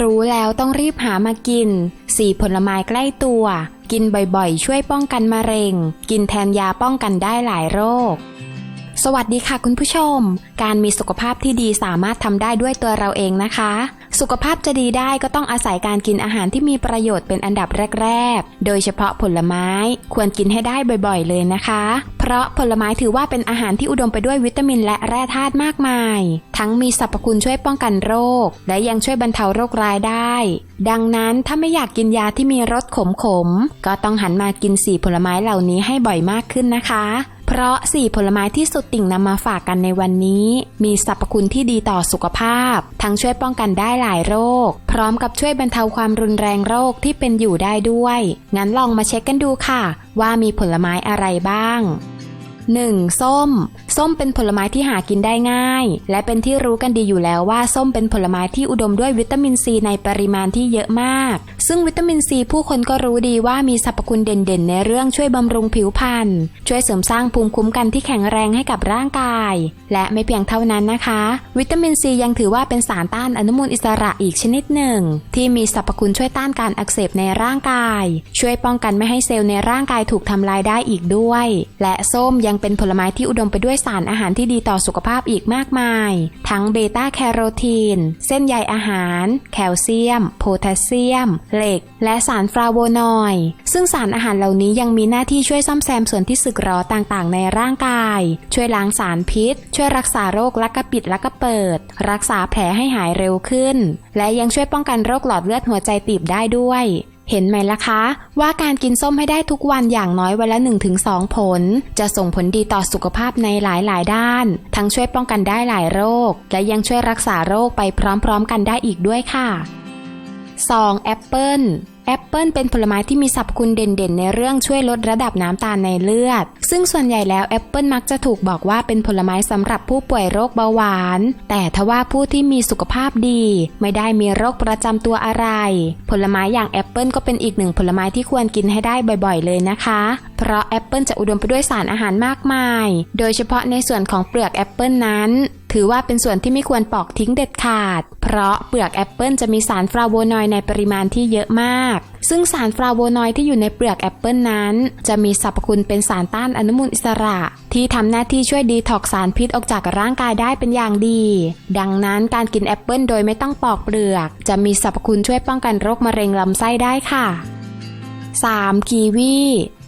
รู้แล้วต้องรีบหามากิน สี่ผลไม้ใกล้ตัว กินบ่อยๆ ช่วยป้องกันมะเร็ง กินแทนยาป้องกันได้หลายโรค สวัสดีค่ะคุณผู้ชม การมีสุขภาพที่ดีสามารถทำได้ด้วยตัวเราเองนะคะ สุขภาพจะดีได้ก็ต้องอาศัยการกินอาหารที่มีประโยชน์เป็นอันดับแรก ๆ โดยเฉพาะผลไม้ควรกินให้ได้บ่อยๆ เลยนะคะ เพราะผลไม้ถือว่าเป็นอาหารที่อุดมไปด้วยวิตามินและแร่ธาตุมากมาย ทั้งมีสรรพคุณช่วยป้องกันโรค และยังช่วยบรรเทาโรคร้ายได้ ดังนั้นถ้าไม่อยากกินยาที่มีรสขมๆก็ต้องหันมากินสีผลไม้เหล่านี้ให้บ่อยมากขึ้นนะคะ เพราะสี่ผลไม้ที่สุดติ่งนำมาฝากกันในวันนี้ มีสรรพคุณที่ดีต่อสุขภาพ ทั้งช่วยป้องกันได้หลายโรค พร้อมกับช่วยบรรเทาความรุนแรงโรคที่เป็นอยู่ได้ด้วย งั้นลองมาเช็คกันดูค่ะ ว่ามีผลไม้อะไรบ้าง 1. ส้ม ส้มเป็นผลไม้ที่หากินได้ง่าย และเป็นที่รู้กันดีอยู่แล้วว่าส้มเป็นผลไม้ที่อุดมด้วยวิตามินซีในปริมาณที่เยอะมาก ซึ่งวิตามินซีผู้คนก็รู้ดีว่ามีสรรพคุณเด่นๆ ในเรื่องช่วยบำรุงผิวพรรณช่วยเสริมสร้างภูมิคุ้มกันที่แข็งแรงให้กับร่างกาย และไม่เพียงเท่านั้นนะคะ วิตามินซียังถือว่าเป็นสารต้านอนุมูลอิสระอีกชนิดหนึ่ง ที่มีสรรพคุณช่วยต้านการอักเสบในร่างกาย ช่วยป้องกันไม่ให้เซลล์ในร่างกายถูกทำลายได้อีกด้วย และส้มยังเป็นผลไม้ที่อุดมไปด้วยสารอาหารที่ดีต่อสุขภาพอีกมากมาย ทั้งเบต้าแคโรทีน เส้นใยอาหาร แคลเซียม โพแทสเซียม เหล็ก และสารฟลาโวนอยด์ซึ่งสารอาหารเหล่านี้ยังมีหน้าที่ช่วยซ่อมแซมส่วนที่สึกหรอต่างๆ ในร่างกาย ช่วยล้างสารพิษ ช่วยรักษาโรคลักกระปิดลักกระเปิด รักษาแผลให้หายเร็วขึ้น และยังช่วยป้องกันโรคหลอดเลือดหัวใจตีบได้ด้วย เห็นไหมล่ะคะ ว่าการกินส้มให้ได้ทุกวันอย่างน้อยวันละ 1-2 ผล จะส่งผลดีต่อสุขภาพในหลายๆ ด้าน ทั้งช่วยป้องกันได้หลายโรค และยังช่วยรักษาโรคไปพร้อมๆ กันได้อีกด้วยค่ะ 2. แอปเปิล แอปเปิลเป็นผลไม้ที่มีสรรพคุณเด่นๆ ในเรื่องช่วยลดระดับน้ำตาลในเลือด ซึ่งส่วนใหญ่แล้วแอปเปิลมักจะถูกบอกว่าเป็นผลไม้สำหรับผู้ป่วยโรคเบาหวาน แต่ทว่าผู้ที่มีสุขภาพดี ไม่ได้มีโรคประจำตัวอะไร ผลไม้อย่างแอปเปิลก็เป็นอีกหนึ่งผลไม้ที่ควรกินให้ได้บ่อยๆ เลยนะคะ เพราะแอปเปิลจะอุดมไปด้วยสารอาหารมากมาย โดยเฉพาะในส่วนของเปลือกแอปเปิลนั้น ถือว่าเป็นส่วนที่ไม่ควรปอกทิ้งเด็ดขาด เพราะเปลือกแอปเปิลจะมีสารฟลาโวนอยด์ในปริมาณที่เยอะมาก ซึ่งสารฟลาโวนอยด์ที่อยู่ในเปลือกแอปเปิลนั้น จะมีสรรพคุณเป็นสารต้านอนุมูลอิสระ ที่ทำหน้าที่ช่วยดีท็อกสารพิษออกจากร่างกายได้เป็นอย่างดี ดังนั้นการกินแอปเปิลโดยไม่ต้องปอกเปลือก จะมีสรรพคุณช่วยป้องกันโรคมะเร็งลำไส้ได้ค่ะ 3. กีวี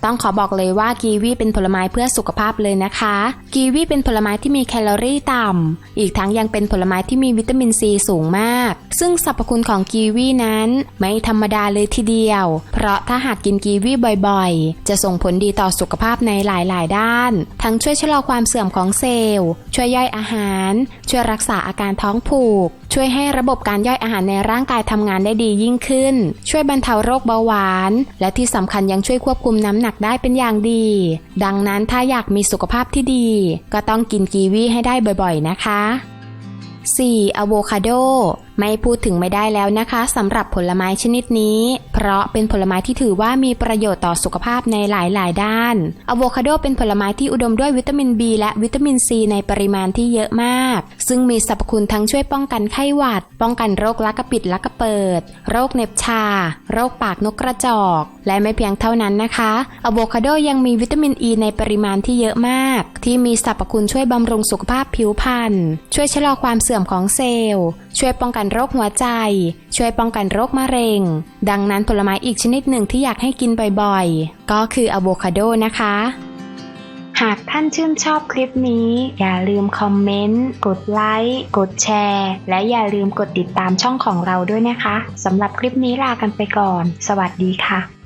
ต้องขอบอกเลยว่ากีวีเป็นผลไม้เพื่อสุขภาพเลยนะคะ กีวีเป็นผลไม้ที่มีแคลอรี่ต่ำ อีกทั้งยังเป็นผลไม้ที่มีวิตามินซีสูงมาก ซึ่งสรรพคุณของกีวีนั้นไม่ธรรมดาเลยทีเดียว เพราะถ้าหากกินกีวีบ่อยๆ จะส่งผลดีต่อสุขภาพในหลายๆ ด้าน ทั้งช่วยชะลอความเสื่อมของเซลล์ ช่วยย่อยอาหาร ช่วยรักษาอาการท้องผูกช่วยให้ระบบการย่อยอาหารในร่างกายทำงานได้ดียิ่งขึ้น ช่วยบรรเทาโรคเบาหวาน และที่สำคัญยังช่วยควบคุมน้ำหนักได้เป็นอย่างดี ดังนั้นถ้าอยากมีสุขภาพที่ดี ก็ต้องกินกีวีให้ได้บ่อยๆนะคะ 4. อะโวคาโด ไม่พูดถึงไม่ได้แล้วนะคะสำหรับผลไม้ชนิดนี้ เพราะเป็นผลไม้ที่ถือว่ามีประโยชน์ต่อสุขภาพในหลายๆ ด้านอะโวคาโดเป็นผลไม้ที่อุดมด้วยวิตามิน B และวิตามิน C ในปริมาณที่เยอะมาก ซึ่งมีสรรพคุณทั้งช่วยป้องกันไข้หวัด ป้องกันโรคลักกระปิดลักกระเปิด โรคเน็บชา โรคปากนกกระจอก และไม่เพียงเท่านั้นนะคะอะโวคาโดยังมีวิตามินอ E ในปริมาณที่เยอะมาก ที่มีสรรพคุณช่วยบำรุงสุขภาพผิวพรรณช่วยชะลอความเสื่อมของเซลล์ ช่วยป้องกันโรคหัวใจ ช่วยป้องกันโรคมะเร็ง ดังนั้นผลไม้อีกชนิดหนึ่งที่อยากให้กินบ่อยๆ ก็คืออะโวคาโดนะคะ หากท่านชื่นชอบคลิปนี้ อย่าลืมคอมเมนต์ กดไลค์ กดแชร์ และอย่าลืมกดติดตามช่องของเราด้วยนะคะสำหรับคลิปนี้ลากันไปก่อน สวัสดีค่ะ